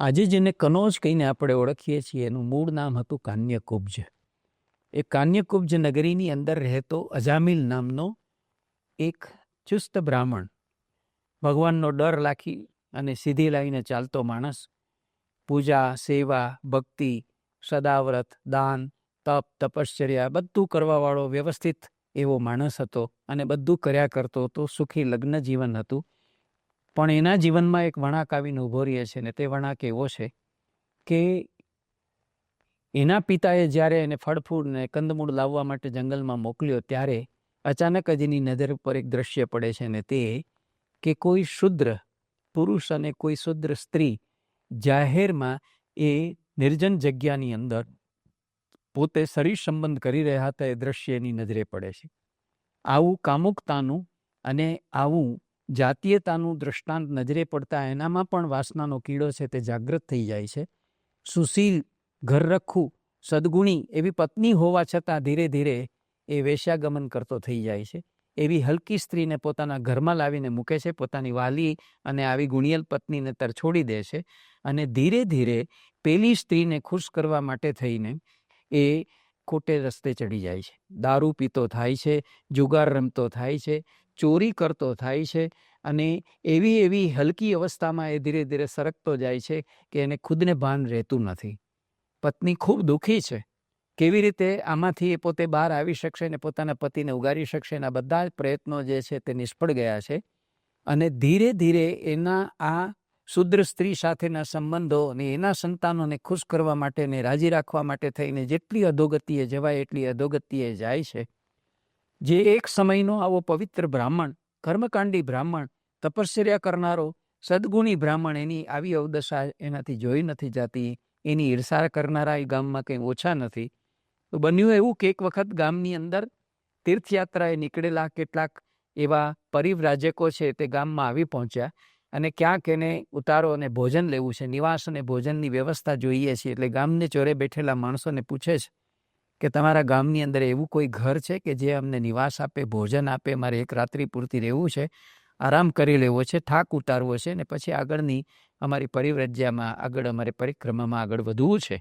આજે જેને કનોજ કહીને આપણે ઓળખીએ છીએ, એનું મૂળ નામ હતું કાન્યકુબ્જ. એ કાન્યકુબ્જ નગરીની અંદર રહેતો અજામિલ નામનો એક ચુસ્ત બ્રાહ્મણ. ભગવાનનો ડર રાખી અને સીધી લાઈને ચાલતો માણસ, પૂજા, સેવા, ભક્તિ, સદાવ્રત, દાન, તપ, તપશ્ચર્યા, બધું કરવાવાળો વ્યવસ્થિત એવો માણસ હતો અને બધું કર્યા કરતો હતો સુખી લગ્ન જીવન હતું. પણ એના જીવનમાં એક વળાંક આવીને ઊભો રહે છે ને તે વણાક એવો છે કે એના પિતાએ જ્યારે એને ફળફૂળ ને કંદમૂળ લાવવા માટે જંગલમાં મોકલ્યો ત્યારે અચાનક જ એની નજર ઉપર એક દ્રશ્ય પડે છે ને તે કે કોઈ શુદ્ર પુરુષ અને કોઈ શુદ્ર સ્ત્રી જાહેરમાં એ નિર્જન જગ્યાની અંદર પોતે શરીર સંબંધ કરી રહ્યા હતા એ દ્રશ્ય એની નજરે પડે છે. આવું કામુકતાનું અને આવું જાતીયતાનું દ્રષ્ટાંત નજરે પડતા એનામાં પણ વાસનાનો કીડો છે તે જાગૃત થઈ જાય છે. સુશીલ, ઘર રખું, સદગુણી એવી પત્ની હોવા છતાં ધીરે ધીરે એ વેશ્યાગમન કરતો થઈ જાય છે. એવી હલકી સ્ત્રીને પોતાના ઘરમાં લાવીને મૂકે છે, પોતાની વાલી અને આવી ગુણિયલ પત્નીને તર છોડી દે છે અને ધીરે ધીરે પેલી સ્ત્રીને ખુશ કરવા માટે થઈને એ ખોટે રસ્તે ચડી જાય છે. દારૂ પીતો થાય છે, જુગાર રમતો થાય છે ચોરી કરતો થાય છે અને એવી એવી હલકી અવસ્થામાં એ ધીરે ધીરે સરકતો જાય છે કે એને ખુદને ભાન રહેતું નથી. પત્ની ખૂબ દુઃખી છે. કેવી રીતે આમાંથી એ પોતે બહાર આવી શકશે ને પોતાના પતિને ઉગારી શકશે એના બધા જ પ્રયત્નો જે છે તે નિષ્ફળ ગયા છે અને ધીરે ધીરે એના આ શુદ્ર સ્ત્રી સાથેના સંબંધો અને એના સંતાનોને ખુશ કરવા માટે ને રાજી રાખવા માટે થઈને જેટલી અધોગતિએ જવાય એટલી અધોગતિએ જાય છે. જે એક સમયનો આવો પવિત્ર બ્રાહ્મણ, કર્મકાંડી બ્રાહ્મણ તપશ્ચર્યા કરનારો, સદગુણી બ્રાહ્મણ એની આવી અવદશા એનાથી જોઈ નથી જાતી, એની ઈર્ષા કરનારા એ ગામમાં કંઈ ઓછા નથી. તો બન્યું એવું કે એક વખત ગામની અંદર તીર્થયાત્રાએ નીકળેલા કેટલાક એવા પરિવ્રાજકો છે તે ગામમાં આવી પહોંચ્યા અને ક્યાંક એને ઉતારો અને ભોજન લેવું છે. નિવાસ અને ભોજનની વ્યવસ્થા જોઈએ છે એટલે ગામને ચોરે બેઠેલા માણસોને પૂછે છે કે તમારા ગામની અંદર એવું કોઈ ઘર છે કે જે અમને નિવાસ આપે, ભોજન આપે, મારે એક રાત્રિ પૂરતી રહેવું છે, આરામ કરી લેવો છે, થાક ઉતારવો છે ને પછી આગળની અમારી પરિવ્રજ્યામાં, આગળ અમારે પરિક્રમામાં આગળ વધવું છે.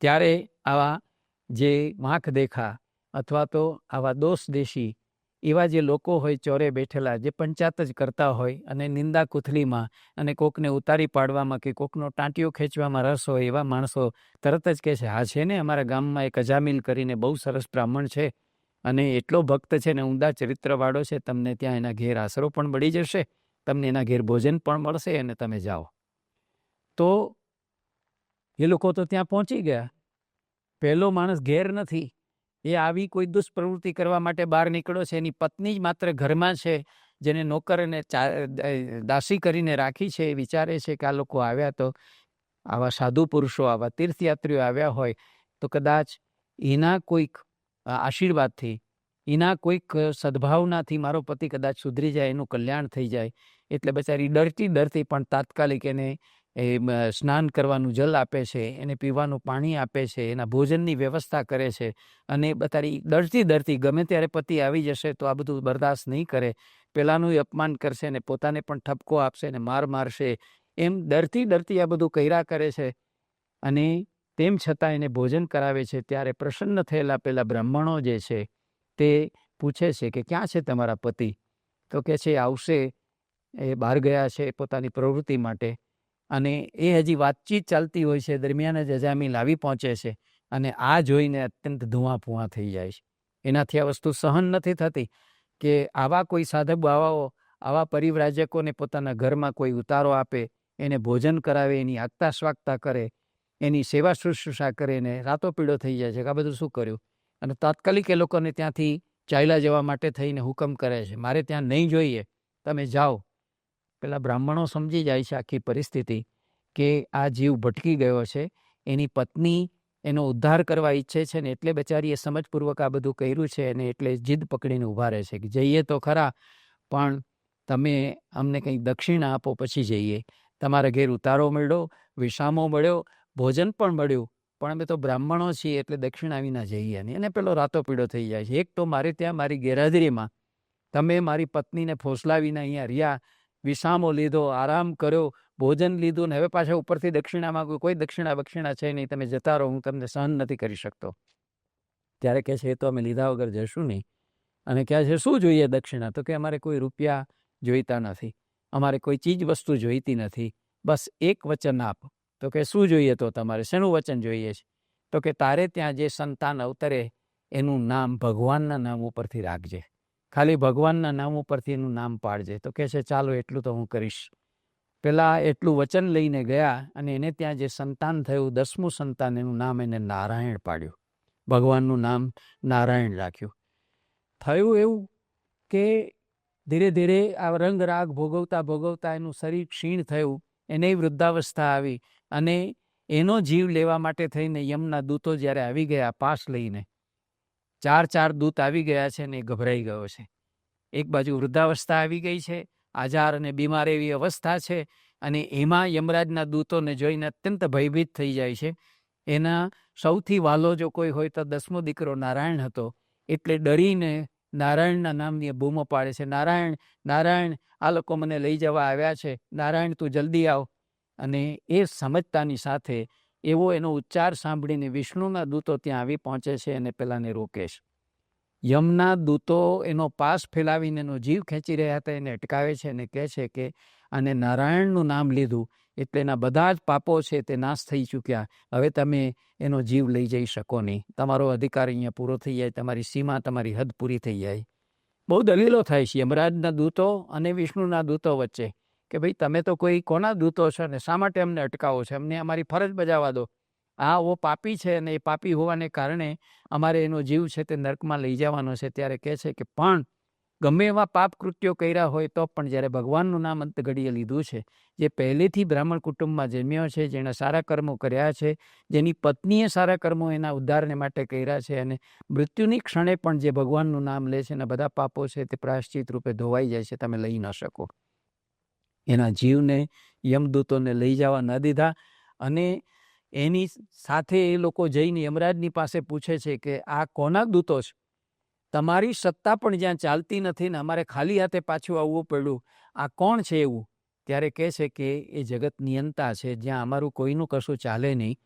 ત્યારે આવા જે વાંક દેખા અથવા તો આવા દોષ દેશી એવા જે લોકો હોય ચોરે બેઠેલા, જે પંચાત જ કરતા હોય અને નિંદા કુથલીમાં અને કોકને ઉતારી પાડવામાં કે કોકનો ટાંટિયો ખેંચવામાં રસ હોય એવા માણસો તરત જ કહે છે, હા, છે ને, અમારા ગામમાં એક અજામિલ કરીને બહુ સરસ બ્રાહ્મણ છે અને એટલો ભક્ત છે ને, ઊંડા ચરિત્રવાળો છે, તમને ત્યાં એના ઘેર આશરો પણ મળી જશે, તમને એના ઘેર ભોજન પણ મળશે અને તમે જાઓ. તો એ લોકો તો ત્યાં પહોંચી ગયા. પહેલો માણસ ઘેર નથી. એ આવી કોઈ દુષ્પ્રવૃત્તિ કરવા માટે બહાર નીકળ્યો છે, એની પત્ની જ માત્ર ઘરમાં છે, જેને નોકર અને દાસી કરીને રાખી છે, એ વિચારે છે કે આ લોકો આવ્યા તો આવા સાધુ પુરુષો, આવા તીર્થયાત્રીઓ આવ્યા હોય, તો કદાચ એના કોઈક આશીર્વાદથી, એના કોઈક સદભાવનાથી મારો પતિ કદાચ સુધરી જાય, એનું કલ્યાણ થઈ જાય, એટલે બચારી ડરતી ડરતી પણ તાત્કાલિક એને એ સ્નાન કરવાનું જલ આપે છે, એને પીવાનું પાણી આપે છે, એના ભોજનની વ્યવસ્થા કરે છે અને બતારી ડરતી ડરતી ગમે ત્યારે પતિ આવી જશે તો આ બધું બરદાસ્ત નહીં કરે. પહેલાંનું અપમાન કરશે ને પોતાને પણ ઠપકો આપશે ને માર મારશે. એમ ડરતી ડરતી આ બધું કર્યા કરે છે અને તેમ છતાં એને ભોજન કરાવે છે. ત્યારે પ્રસન્ન થયેલા પેલા બ્રાહ્મણો જે છે તે પૂછે છે કે ક્યાં છે તમારા પતિ? તો કે છે આવશે, એ બહાર ગયા છે પોતાની પ્રવૃત્તિ માટે. અને એ હજી વાતચીત ચાલતી હોય છે, દરમિયાન જ અજામી લાવી પહોંચે છે અને આ જોઈને અત્યંત ધુઆ ફુઆ થઈ જાય છે. એનાથી આ વસ્તુ સહન નથી થતી કે આવા કોઈ સાધક બાવાઓ, આવા પરિવ્રાજકોને પોતાના ઘરમાં કોઈ ઉતારો આપે, એને ભોજન કરાવે, એની આગતા સ્વાગતા કરે, એની સેવા શુશ્રૂષા કરે એને રાતો પીળો થઈ જાય છે. કે આ બધું શું કર્યું? અને તાત્કાલિક એ લોકોને ત્યાંથી ચાલ્યા જવા માટે થઈને હુકમ કરે છે. મારે ત્યાં નહીં જોઈએ. તમે જાઓ. પેલા બ્રાહ્મણો સમજી જાય છે આખી પરિસ્થિતિ કે આ જીવ ભટકી ગયો છે, એની પત્ની એનો ઉદ્ધાર કરવા ઈચ્છે છે ને એટલે બચારીએ સમજપૂર્વક આ બધું કર્યું છે અને એટલે જીદ પકડીને ઊભા રહે છે કે જઈએ તો ખરા, પણ તમે અમને કંઈક દક્ષિણા આપો પછી જઈએ. તમારા ઘેર ઉતારો મળ્યો, વિસામો મળ્યો, ભોજન પણ મળ્યું, પણ અમે તો બ્રાહ્મણો છીએ એટલે દક્ષિણા વિના જઈએ નહીં. અને પેલો રાતો પીળો થઈ જાય છે. એક તો મારે ત્યાં મારી ગેરહાજરીમાં તમે મારી પત્નીને ફોસલાવીને અહીંયા રહ્યા વિસામો લીધો, આરામ કર્યો, ભોજન લીધું ને હવે પાછા ઉપરથી દક્ષિણા માગું કોઈ દક્ષિણા બક્ષિણા છે નહીં, તમે જતા રહો, હું તમને સહન નથી કરી શકતો. ત્યારે કહે છે, એ તો અમે લીધા વગર જશું નહીં. અને કહે છે, શું જોઈએ દક્ષિણા? તો કે, અમારે કોઈ રૂપિયા જોઈતા નથી, અમારે કોઈ ચીજ વસ્તુ જોઈતી નથી, બસ એક વચન આપ. તો કે, શું જોઈએ તો તમારે? શેનું વચન જોઈએ છે? તો કે, તારે ત્યાં જે સંતાન અવતરે, એનું નામ ભગવાનના નામ ઉપરથી રાખજે. ખાલી ભગવાનના નામ ઉપરથી એનું નામ પાડજે. તો કહે છે ચાલો, એટલું તો હું કરીશ. પેલા એટલું વચન લઈને ગયા અને એને ત્યાં જે સંતાન થયું, દસમું સંતાન, એનું નામ એને નારાયણ પાડ્યું. ભગવાનનું નામ નારાયણ રાખ્યું. થયું એવું કે ધીરે ધીરે આ રંગ રાગ ભોગવતા ભોગવતા એનું શરીર ક્ષીણ થયું, એને વૃદ્ધાવસ્થા આવી અને એનો જીવ લેવા માટે થઈને યમના દૂતો જ્યારે આવી ગયા પાસ લઈને ચાર ચાર દૂત આવી ગયા છે ને એ ગભરાઈ ગયો છે. એક બાજુ વૃદ્ધાવસ્થા આવી ગઈ છે, આજાર અને બીમાર એવી અવસ્થા છે અને એમાં યમરાજના દૂતોને જોઈને અત્યંત ભયભીત થઈ જાય છે. એના સૌથી વાલો જો કોઈ હોય તો દસમો દીકરો નારાયણ હતો. એટલે ડરીને નારાયણના નામની બૂમો પાડે છે, નારાયણ નારાયણ, આ લોકો મને લઈ જવા આવ્યા છે. નારાયણ, તું જલ્દી આવ. અને એ સમજતાની સાથે એવો એનો ઉચ્ચાર સાંભળીને વિષ્ણુના દૂતો ત્યાં આવી પહોંચે છે અને પેલાને રોકે છે. યમના દૂતો એનો પાસ ફેલાવીને એનો જીવ ખેંચી રહ્યા હતા, એને અટકાવે છે અને કહે છે કે, આને નારાયણનું નામ લીધું, એટલે એના બધા જ પાપો છે તે નાશ થઈ ચૂક્યા. હવે તમે એનો જીવ લઈ જઈ શકો નહીં. તમારો અધિકાર અહીંયા પૂરો થઈ જાય, તમારી સીમા, તમારી હદ પૂરી થઈ જાય. બહુ દલીલો થાય છે યમરાજના દૂતો અને વિષ્ણુના દૂતો વચ્ચે. કે ભાઈ તમે તો કોઈ કોના દૂતો છો ને શા માટે અમને અટકાવો છો? અમને અમારી ફરજ બજાવવા દો. આ ઓ પાપી છે અને એ પાપી હોવાને કારણે અમારે એનો જીવ છે તે નર્કમાં લઈ જવાનો છે. ત્યારે કહે છે કે, પણ ગમે એવા પાપ કૃત્યો કર્યા હોય તો પણ જ્યારે ભગવાનનું નામ અંત ઘડીએ લીધું છે, જે પહેલેથી બ્રાહ્મણ કુટુંબમાં જન્મ્યો છે, જેણે સારા કર્મો કર્યા છે, જેની પત્નીએ સારા કર્મો એના ઉદ્ધારને માટે કર્યા છે અને મૃત્યુની ક્ષણે પણ જે ભગવાનનું નામ લે છે અને બધા પાપો છે તે પ્રાયશ્ચિત રૂપે ધોવાઈ જાય છે, તમે લઈ ન શકો. એના જીવને યમદૂતોને લઈ જવા ન દીધા અને એની સાથે એ લોકો જઈને યમરાજની પાસે પૂછે છે કે, આ કોના દૂતો છે? તમારી સત્તા પણ જ્યાં ચાલતી નથી ને અમારે ખાલી હાથે પાછું આવવું પડ્યું. આ કોણ છે એવું? ત્યારે કહે છે કે, એ જગત નિયંતા છે, જ્યાં અમારું કોઈનું કશું ચાલે નહીં.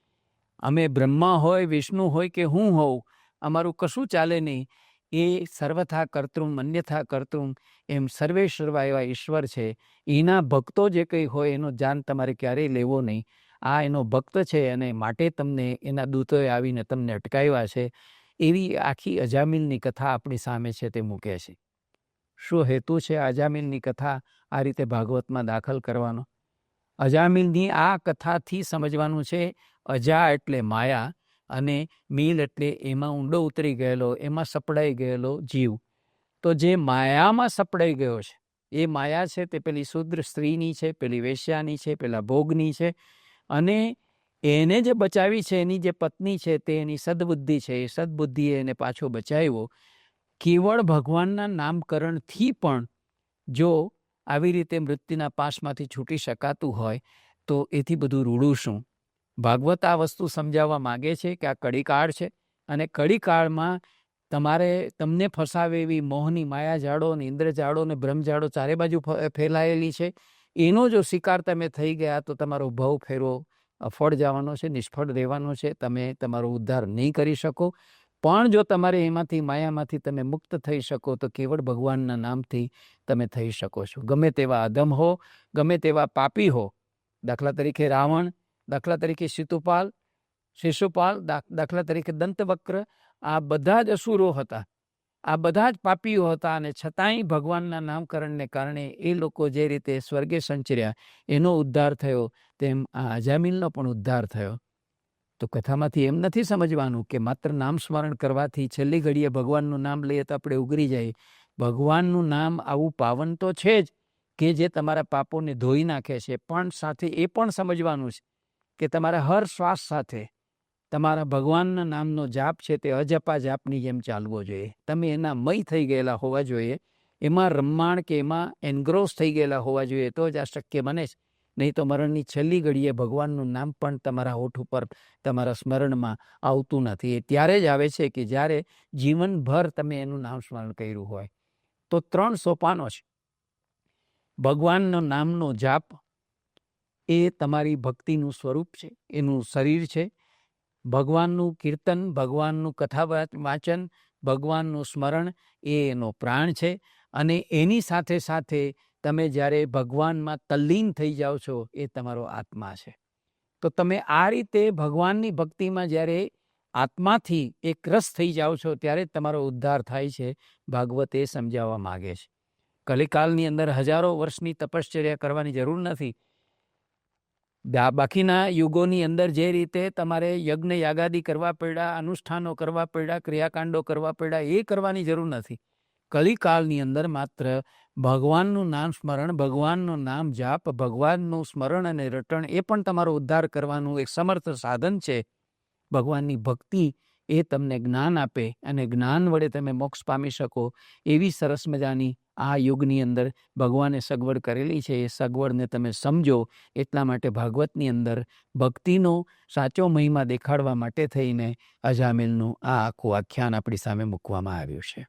અમે બ્રહ્મા હોય, વિષ્ણુ હોય કે હું હોઉં, અમારું કશું ચાલે નહીં. એ સર્વથા કર્તૃમ અન્યથા કર્તૃમ, એમ સર્વે સર્વા એવા ઈશ્વર છે. એના ભક્તો જે કંઈ હોય એનો જાન તમારે ક્યારેય લેવો નહીં. આ એનો ભક્ત છે અને માટે તમને એના દૂતોએ આવીને તમને અટકાવ્યા છે. એવી આખી અજામિલની કથા આપણી સામે છે તે મૂકે છે. શું હેતુ છે અજામિલની કથા આ રીતે ભાગવતમાં દાખલ કરવાનો? અજામિલની આ કથાથી સમજવાનું છે, અજા એટલે માયા અને મીલ એટલે એમાં ઊંડો ઉતરી ગયેલો, એમાં સપડાઈ ગયેલો જીવ. તો જે માયામાં સપડાઈ ગયો છે, એ માયા છે તે પેલી શુદ્ર સ્ત્રીની છે, પેલી વેશ્યાની છે, પેલા ભોગની છે અને એને જે બચાવી છે, એની જે પત્ની છે તે એની સદબુદ્ધિ છે, એ સદબુદ્ધિએ એને પાછો બચાવ્યો. કેવળ ભગવાનના નામકરણથી પણ જો આવી રીતે મૃત્યુના પાસમાંથી છૂટી શકાતું હોય, તો એથી બધું રૂડું શું? ભાગવત આ વસ્તુ સમજાવવા માગે છે કે આ કડીકાળ છે અને કડીકાળમાં તમારે તમને ફસાવે એવી મોહની માયા જાડો ને ઇન્દ્ર જાડો ને બ્રહ્મ જાડો ચારે બાજુ ફેલાયેલી છે. એનો જો શિકાર તમે થઈ ગયા તો તમારો ભવ ફેરો અફળ જવાનો છે, નિષ્ફળ રહેવાનો છે. તમે તમારો ઉદ્ધાર નહીં કરી શકો. પણ જો તમારે એમાંથી, માયામાંથી તમે મુક્ત થઈ શકો તો કેવળ ભગવાનના નામથી તમે થઈ શકો છો. ગમે તેવા અધમ હો, ગમે તેવા પાપી હો. દાખલા તરીકે રાવણ દાખલા તરીકે શિતુપાલ શિશુપાલ દાખલા તરીકે દંતવક્ર, આ બધા જ અસુરો હતા. આ બધા જ પાપીઓ હતા અને છતાંય ભગવાનના નામકરણને કારણે એ લોકો જે રીતે સ્વર્ગે સંચર્યા, એનો ઉદ્ધાર થયો, તેમ આ અજામિલનો પણ ઉદ્ધાર થયો. તો કથામાંથી એમ નથી સમજવાનું કે માત્ર નામ સ્મરણ કરવાથી છેલ્લી ઘડીએ ભગવાનનું નામ લઈએ તો આપણે ઉગરી જાય ભગવાનનું નામ આવું પાવન તો છે જ કે જે તમારા પાપોને ધોઈ નાખે છે, પણ સાથે એ પણ સમજવાનું છે કે તમારા હર શ્વાસ સાથે તમારા ભગવાનના નામનો જાપ છે તે અજપા જાપની જેમ ચાલવો જોઈએ. તમે એના મય થઈ ગયેલા હોવા જોઈએ. એમાં રમમાણ કે એમાં એનગ્રોસ થઈ ગયેલા હોવા જોઈએ તો જ આ શક્ય બને છે. નહીં તો મરણની છેલ્લી ઘડીએ ભગવાનનું નામ પણ તમારા હોઠ ઉપર તમારા સ્મરણમાં આવતું નથી. એ ત્યારે જ આવે છે કે જ્યારે જીવનભર તમે એનું નામ સ્મરણ કર્યું હોય. તો ત્રણ સોપાનો છે. ભગવાનનો નામનો જાપ એ તમારી ભક્તિનું સ્વરૂપ છે, એનું શરીર છે. ભગવાનનું કીર્તન, ભગવાનનું કથા વાચ- વાંચન, ભગવાનનું સ્મરણ એ એનો પ્રાણ છે. અને એની સાથે સાથે તમે જ્યારે ભગવાનમાં તલ્લીન થઈ જાઓ છો, એ તમારો આત્મા છે. તો તમે આ રીતે ભગવાનની ભક્તિમાં જ્યારે આત્માથી એક રસ થઈ જાઓ છો, ત્યારે તમારો ઉદ્ધાર થાય છે, ભાગવત એ સમજાવવા માગે છે. કલિકાલની અંદર હજારો વર્ષની તપશ્ચર્યા કરવાની જરૂર નથી. બાકીના યુગોની અંદર જે રીતે તમારે યજ્ઞ યાગાદી કરવા પડ્યા, અનુષ્ઠાનો કરવા પડ્યા, ક્રિયાકાંડો કરવા પડ્યા, એ કરવાની જરૂર નથી. કલિકાલની અંદર માત્ર ભગવાનનું નામ સ્મરણ, ભગવાનનું નામ જાપ, ભગવાનનું સ્મરણ અને રટણ એ પણ તમારો ઉદ્ધાર કરવાનું એક સમર્થ સાધન છે. ભગવાનની ભક્તિ એ તમને જ્ઞાન આપે અને જ્ઞાન વડે તમે મોક્ષ પામી શકો એવી સરસ મજાની આ યુગની અંદર ભગવાને સગવડ કરેલી છે. એ સગવડને તમે સમજો એટલા માટે ભાગવતની અંદર ભક્તિનો સાચો મહિમા દેખાડવા માટે થઈને અજામિલનું આ આખું આખ્યાન આપણી સામે મૂકવામાં આવ્યું છે.